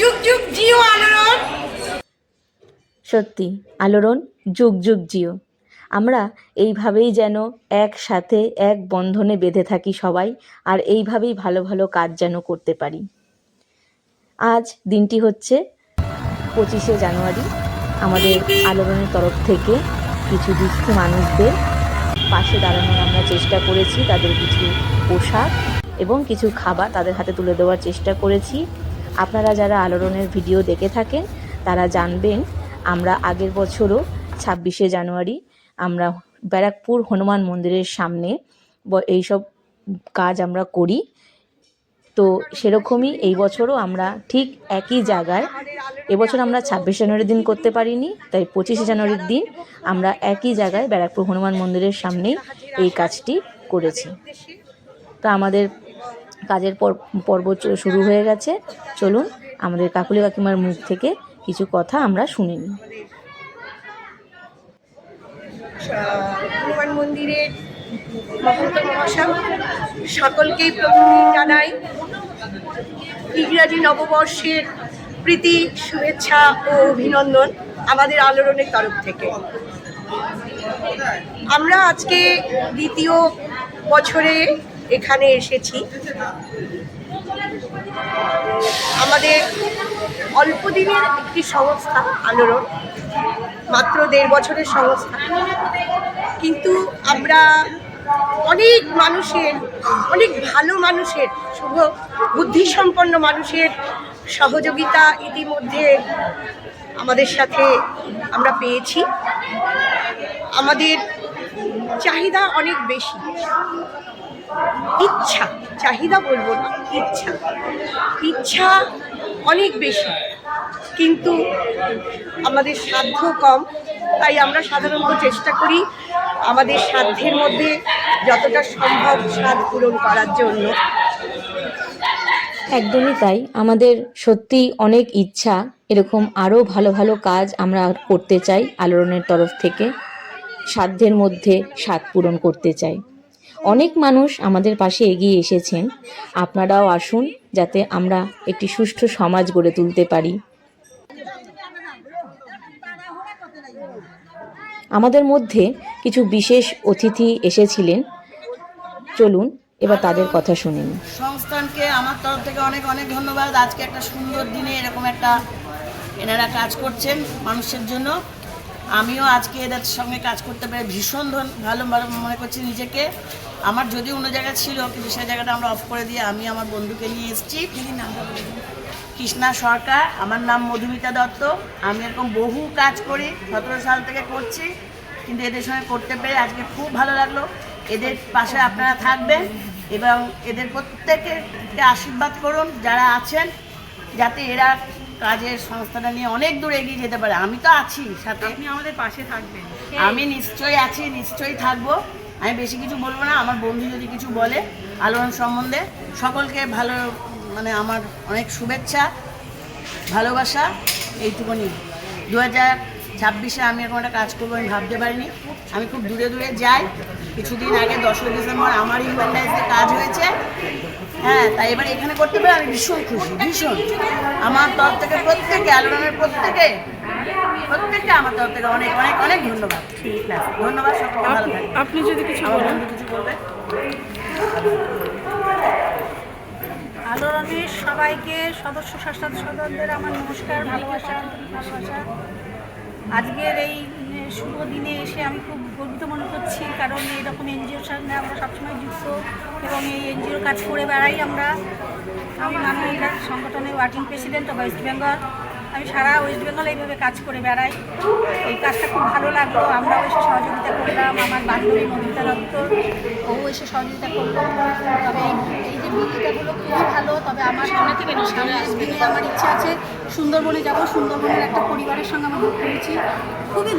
যুগ যুগ জিও আলোড়ন। সত্যি, আলোড়ন যুগ যুগ জিও। আমরা এইভাবেই যেন একসাথে এক বন্ধনে বেঁধে থাকি সবাই, আর এইভাবেই ভালো ভালো কাজ যেন করতে পারি। আজ দিনটি হচ্ছে পঁচিশে জানুয়ারি। আমাদের আলোড়নের তরফ থেকে কিছু দুঃখী মানুষদের পাশে দাঁড়ানোর আমরা চেষ্টা করেছি, তাদের কিছু পোশাক এবং কিছু খাবার তাদের হাতে তুলে দেওয়ার চেষ্টা করেছি। আপনারা যারা আলোড়নের ভিডিও দেখে থাকেন, তারা জানবেন আমরা আগের বছরও ছাব্বিশে জানুয়ারি আমরা ব্যারাকপুর হনুমান মন্দিরের সামনে এইসব কাজ আমরা করি। তো সেরকমই এই বছরও আমরা ঠিক একই জায়গায়, এবছর আমরা ছাব্বিশে জানুয়ারির দিন করতে পারিনি, তাই পঁচিশে জানুয়ারির দিন আমরা একই জায়গায় ব্যারাকপুর হনুমান মন্দিরের সামনেই এই কাজটি করেছি। তো আমাদের কাজের পর, পর্ব শুরু হয়ে গেছে। চলুন, আমাদের কাকুলি কাকিমার মুখ থেকে কিছু কথা আমরা শুনে হনুমান মন্দিরের মহন্ত মহাশয়, সকলকেই প্রণাম জানাই। ইংরাজি নববর্ষের প্রীতি, শুভেচ্ছা ও অভিনন্দন আমাদের আলোড়নের তরফ থেকে। আমরা আজকে দ্বিতীয় বছরে এখানে এসেছি। আমাদের অল্প দিনের একটি সংস্থা, আলোড়ন, মাত্র দেড় বছরের সংস্থা। কিন্তু আমরা অনেক মানুষের, অনেক ভালো মানুষের, শুভ বুদ্ধিসম্পন্ন মানুষের সহযোগিতা ইতিমধ্যে আমাদের সাথে আমরা পেয়েছি। আমাদের চাহিদা অনেক বেশি। ইচ্ছা, চাহিদা বলব না, ইচ্ছা। ইচ্ছা অনেক বেশি, কিন্তু আমাদের সাধ্য কম, তাই আমরা সাধারণত চেষ্টা করি আমাদের সাধ্যের মধ্যে যতটা সম্ভব সাধ পূরণ করার জন্য। একদমই তাই। আমাদের সত্যি অনেক ইচ্ছা, এরকম আরও ভালো ভালো কাজ আমরা করতে চাই আলোড়নের তরফ থেকে, সাধ্যের মধ্যে স্বাদ পূরণ করতে চাই। অনেক মানুষ আমাদের পাশে এগিয়ে এসেছেন। আপনারাও আসুন যাতে আমরা একটি সুষ্ঠু সমাজ গড়ে তুলতে পারি। আমাদের মধ্যে কিছু বিশেষ অতিথি এসেছিলেন। চলুন, এবার তাদের কথা শুনে নিই। সংস্থানকে আমার তরফ থেকে অনেক অনেক ধন্যবাদ। আজকে একটা সুন্দর দিনে এরকম একটা এনারা কাজ করছেন মানুষের জন্য। আমিও আজকে এদের সঙ্গে কাজ করতে পেরে ভীষণ ভালো ভালো মনে করছি নিজেকে। আমার যদি অন্য জায়গায় ছিল, কিন্তু সেই জায়গাটা আমরা অফ করে দিয়ে আমি আমার বন্ধুকে নিয়ে এসেছি। কৃষ্ণা সরকার, আমার নাম মধুমিতা দত্ত। আমি এরকম বহু কাজ করি, সতেরো সাল থেকে করছি, কিন্তু এদের সঙ্গে করতে পেরে আজকে খুব ভালো লাগল। এদের পাশে আপনারা থাকবেন এবং এদের প্রত্যেকের আশীর্বাদ করুন, যারা আছেন, যাতে এরা কাজের সংস্থাটা নিয়ে অনেক দূর এগিয়ে যেতে পারে। আমি তো আছি সাথে। আপনি আমাদের পাশে থাকবেন। আমি নিশ্চয়ই আছি নিশ্চয়ই থাকব। আমি বেশি কিছু বলব না আমার বন্ধু যদি কিছু বলে আলোড়ন সম্বন্ধে সকলকে ভালো মানে আমার অনেক শুভেচ্ছা ভালোবাসা এইটুকুনি। দু হাজার ছাব্বিশে আমি এরকম একটা কাজ করব আমি ভাবতে পারিনি। আমি খুব দূরে দূরে যাই। কিছুদিন আগে দশই ডিসেম্বর আমার হিউম্যান রাইটসে কাজ হয়েছে। হ্যাঁ তাই এবার এখানে করতে পেরে আমি ভীষণ খুশি ভীষণ। আমার তরফ থেকে প্রত্যেকে আলোড়নের প্রত্যেকে প্রত্যেককে আমার তরফ থেকে অনেক অনেক অনেক ধন্যবাদ। ঠিক আছে। ধন্যবাদ সকলকে ভালো থাকবেন। আপনি যদি কিছু বলেন। কিছু বলবে? আলোড়নের সবাইকে সদস্য শাসক সদস্যদের আমার নমস্কার ভালোবাসা ভালোবাসা। আজকের এই শুভ দিনে এসে আমি খুব গর্বিত মনে করছি, কারণ এইরকম এনজিওর সঙ্গে আমরা সবসময় যুক্ত এবং এই এনজিওর কাজ করে বেড়াই আমরা। আমি মানবিকার সংগঠনের ওয়ার্কিং প্রেসিডেন্ট ওয়েস্ট বেঙ্গল আমি সারা ওয়েস্ট বেঙ্গল এইভাবে কাজ করে বেড়াই। এই কাজটা খুব ভালো লাগল। আমরাও এসে সহযোগিতা করলাম, আমার বান্ধবী মমিতা দত্ত, ও এসে সহযোগিতা করল। তবে এই যে বিলিটা হলো খুবই ভালো, তবে আমার সামনে থেকে সামনের দিনে আমার ইচ্ছা আছে। সুন্দরবনে যাব, সুন্দরবনের একটা পরিবারের সঙ্গে আমরা ভোগ করেছি খুবই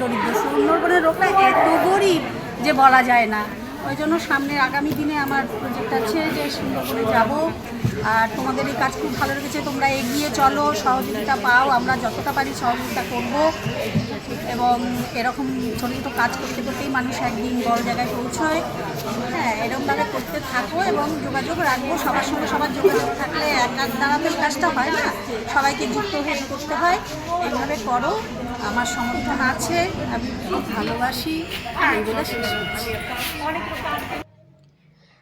দরিদ্র, সুন্দরবনের লোকরা এত গরিব যে বলা যায় না। ওই জন্য সামনে আগামী দিনে আমার প্রজেক্ট আছে যে সুন্দরবনে যাব। আর তোমাদের এই কাজ খুব ভালো লেগেছে, তোমরা এগিয়ে চলো, সহযোগিতা পাও, আমরা যতটা পারি সহযোগিতা করব। এবং এরকম ছোটো ছোটো কাজ করতে করতেই মানুষ একদিন বড় জায়গায় পৌঁছয়। হ্যাঁ এরকমভাবে করতে থাকো এবং যোগাযোগ রাখব। সবার সঙ্গে সবার যোগাযোগ থাকলে এক এক কাজটা হয় না, সবাইকে যুক্ত হয়ে করতে হয়। এইভাবে করো। আমার সমর্থন আছে, আমি খুব ভালোবাসি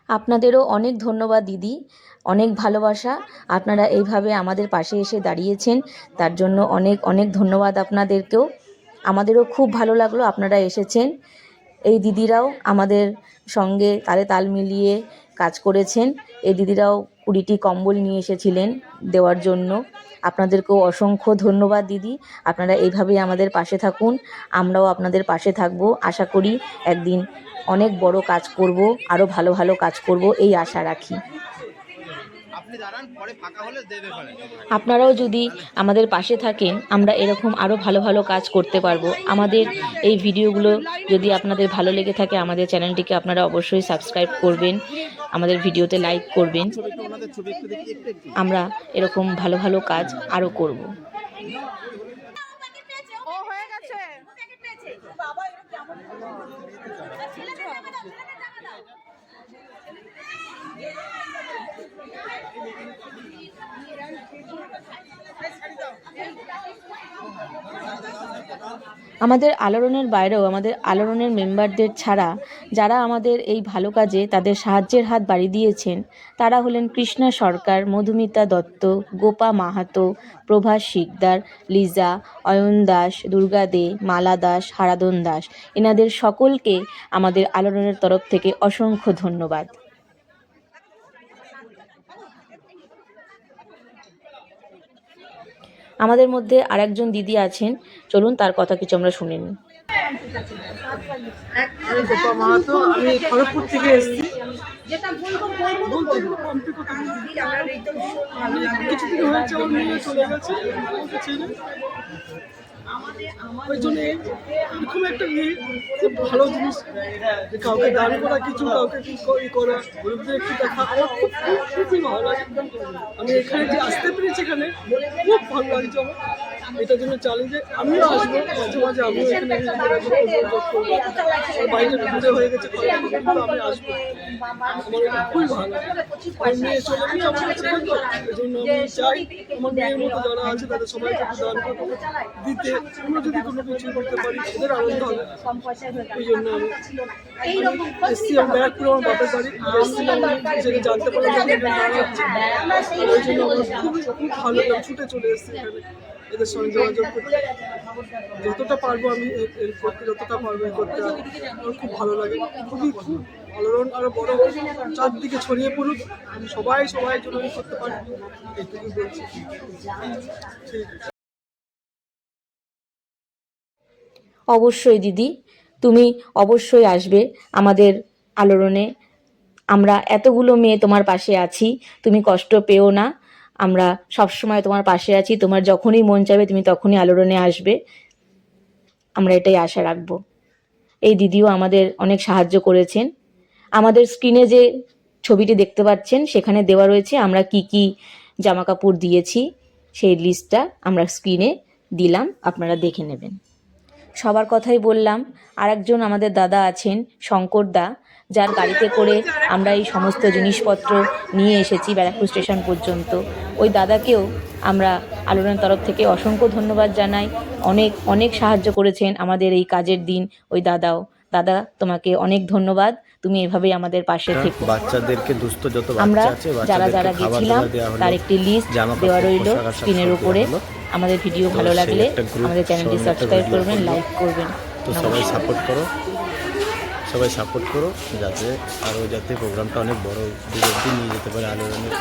আপনাদেরও অনেক ধন্যবাদ, দিদি। অনেক ভালোবাসা। আপনারা এইভাবে আমাদের পাশে এসে দাঁড়িয়েছেন, তার জন্য অনেক অনেক ধন্যবাদ আপনাদেরকেও। আমাদেরও খুব ভালো লাগল আপনারা এসেছেন। এই দিদিরাও আমাদের সঙ্গে তালে তাল মিলিয়ে কাজ করেছেন। এই দিদিরাও কুড়িটি কম্বল নিয়ে এসেছিলেন দেওয়ার জন্য। আপনাদেরকেও অসংখ্য ধন্যবাদ দিদি। আপনারা এইভাবেই আমাদের পাশে থাকুন। আমরাও আপনাদের পাশে থাকব। আশা করি একদিন অনেক বড় কাজ করব আরও ভালো ভালো কাজ করব, এই আশা রাখি আপনি দাঁড়ান পরে ফাঁকা হলে দেবে পারেন আপনারাও যদি আমাদের পাশে থাকেন আমরা এরকম আরও ভালো ভালো কাজ করতে পারব। আমাদের এই ভিডিওগুলো যদি আপনাদের ভালো লেগে থাকে আমাদের চ্যানেলটিকে আপনারা অবশ্যই সাবস্ক্রাইব করবেন আমাদের ভিডিওতে লাইক করবেন। আমরা এরকম ভালো ভালো কাজ আরও করব। ও আমাদের আলোড়নের বাইরেও, আমাদের আলোড়নের মেম্বারদের ছাড়া যারা আমাদের এই ভালো কাজে তাদের সাহায্যের হাত বাড়িয়ে দিয়েছেন, তারা হলেন কৃষ্ণা সরকার, মধুমিতা দত্ত, গোপা মাহাতো, প্রভাস শিকদার, লিজা, অয়ন দাস, দুর্গা দে, মালা দাস হারাদন দাস। এনাদের সকলকে আমাদের আলোড়নের তরফ থেকে অসংখ্য ধন্যবাদ। আমাদের মধ্যে আরেকজন দিদি আছেন চলুন তার কথা কিছু আমরা শুনে নিই আমার জন্য একটা ইয়ে খুব ভালো জিনিস কাউকে দান করা কিছু কাউকে কি খুব ভালো আমি এখানে যে আসতে পেরেছি এখানে খুব ভালো লাগছে আমার। এটার জন্য চালিয়ে যে আমিও আসব মাঝে মাঝে আমিও এখানে করব, করব। বাড়িটা দূরে হয়ে গেছে আমি আসব। আমার খুবই ভালো মেয়ে চলে গেছে আমার কাছে এই জন্য আমি চাই আমার মেয়ের মতো যারা আছে তাদের সবাইকে দান করতে দিতে। আমরা যদি কোনো কিছু করতে পারি আনন্দ হবে। ওই জন্য আমি জানতে পারলাম খুবই খুব ভালো ছুটে চলে এসেছি এখানে। এদের সঙ্গে যোগাযোগ করতে। যতটা পারব আমি করতে যতটা পারব এই করতে, আমার খুব ভালো লাগে। খুবই খুব আলোড়ন আরও বড় চারদিকে ছড়িয়ে পড়ুক। সবাই সবাই জন্য করতে পারি। এইটুকু বলছি। ঠিক আছে। অবশ্যই দিদি, তুমি অবশ্যই আসবে আমাদের আলোড়নে। আমরা এতগুলো মেয়ে তোমার পাশে আছি, তুমি কষ্ট পেও না। আমরা সবসময় তোমার পাশে আছি, তোমার যখনই মন চাইবে তুমি তখনই আলোড়নে আসবে। আমরা এটাই আশা রাখব। এই দিদিও আমাদের অনেক সাহায্য করেছেন। আমাদের স্ক্রিনে যে ছবিটি দেখতে পাচ্ছেন, সেখানে দেওয়া রয়েছে, আমরা কি কি জামা কাপড় দিয়েছি, সেই লিস্টটা আমরা স্ক্রিনে দিলাম, আপনারা দেখে নেবেন। সবার কথাই বললাম, আরেকজন আমাদের দাদা আছেন, শঙ্কর দা। যার গাড়িতে করে আমরা এই সমস্ত জিনিসপত্র নিয়ে এসেছি ব্যারাকপুর স্টেশন পর্যন্ত। ওই দাদাকেও আমরা আলোড়নের তরফ থেকে অসংখ্য ধন্যবাদ জানাই। অনেক অনেক সাহায্য করেছেন আমাদের এই কাজের দিন ওই দাদাও। দাদা তোমাকে অনেক ধন্যবাদ। তুমি এভাবেই আমাদের পাশে থেকো। বাচ্চাদেরকে দুস্থ যত আমরা যারা যারা গেছিলাম তার একটি লিস্ট দেওয়া রইল স্ক্রিনের উপরে। আমাদের ভিডিও ভালো লাগলে আমাদের চ্যানেলটি সাবস্ক্রাইব করবেন লাইক করবেন। তো সবাই সাপোর্ট করো। সবাই সাপোর্ট করো যাতে আরও যাতে প্রোগ্রামটা অনেক বড় অব্দি নিয়ে যেতে পারে আলোড়নের